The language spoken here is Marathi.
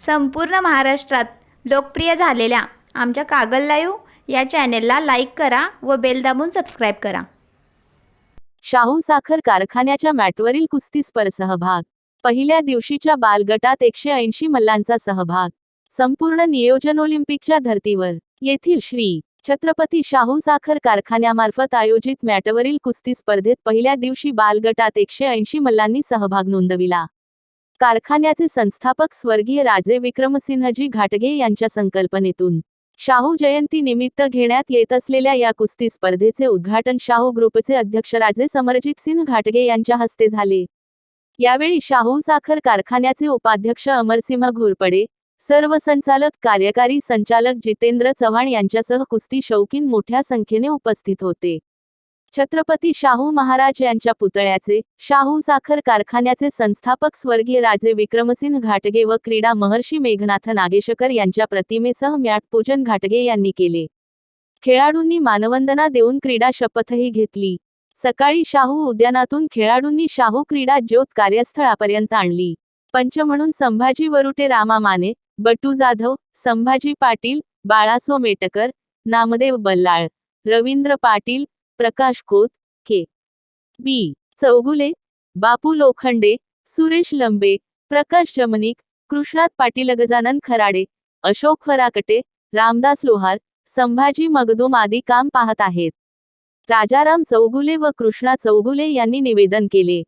संपूर्ण महाराष्ट्रात लोकप्रिय झालेल्या आमच्या कागल लाईव्ह या चॅनेलला लाईक करा व बेल दाबून सबस्क्राईब करा. शाहू साखर कारखान्याच्या मॅटवरील कुस्ती सहभाग. पहिल्या दिवशीच्या बालगटात एकशे ऐंशी मल्लांचा सहभाग. संपूर्ण नियोजन ऑलिम्पिकच्या धर्तीवर. येथील श्री. छत्रपती शाहू साखर कारखान्यामार्फत आयोजित मॅटवरील कुस्ती स्पर्धेत पहिल्या दिवशी बालगटात एकशे ऐंशी मल्लांनी सहभाग नोंदविला. कारखान्याचे संस्थापक स्वर्गीय राजे विक्रमसिंहजी घाटगे यांच्या संकल्पनेतून. शाहू जयंती निमित्त घेण्यात येत असलेल्या या कुस्ती स्पर्धेचे उद्घाटन शाहू ग्रुपचे अध्यक्ष राजे समरजित सिंह घाटगे यांच्या हस्ते झाले. यावेळी शाहू साखर कारखान्याचे उपाध्यक्ष अमरसिंह घोरपडे सर्व संचालक कार्यकारी संचालक जितेंद्र चव्हाण यांच्यासह कुस्ती शौकीन मोठ्या संख्येने उपस्थित होते. छत्रपती शाहू महाराज यांच्या पुतळ्याचे शाहू साखर कारखान्याचे संस्थापक स्वर्गीय राजे विक्रमसिंह घाटगे व क्रीडा महर्षी मेघनाथ नागेशकर यांच्या प्रतिमेसह म्याटपूजन घाटगे यांनी केले. खेळाडूंनी मानवंदना देऊन क्रीडा शपथही घेतली. सकाळी शाहू उद्यानातून खेळाडूंनी शाहू क्रीडा ज्योत कार्यस्थळापर्यंत आणली. पंच म्हणून संभाजी वरुटे रामा माने बटू जाधव संभाजी पाटील बाळासो मेटकर नामदेव बल्लाळ रवींद्र पाटील प्रकाश खोत के. बी. चौगुले बापू लोखंडे सुरेश लंबे प्रकाश जमनिक कृष्णात पाटील गजानन खराडे अशोक फराकटे रामदास लोहार संभाजी मगदूम आदी काम पाहत आहेत. राजाराम चौगुले व कृष्णा चौगुले यांनी निवेदन केले.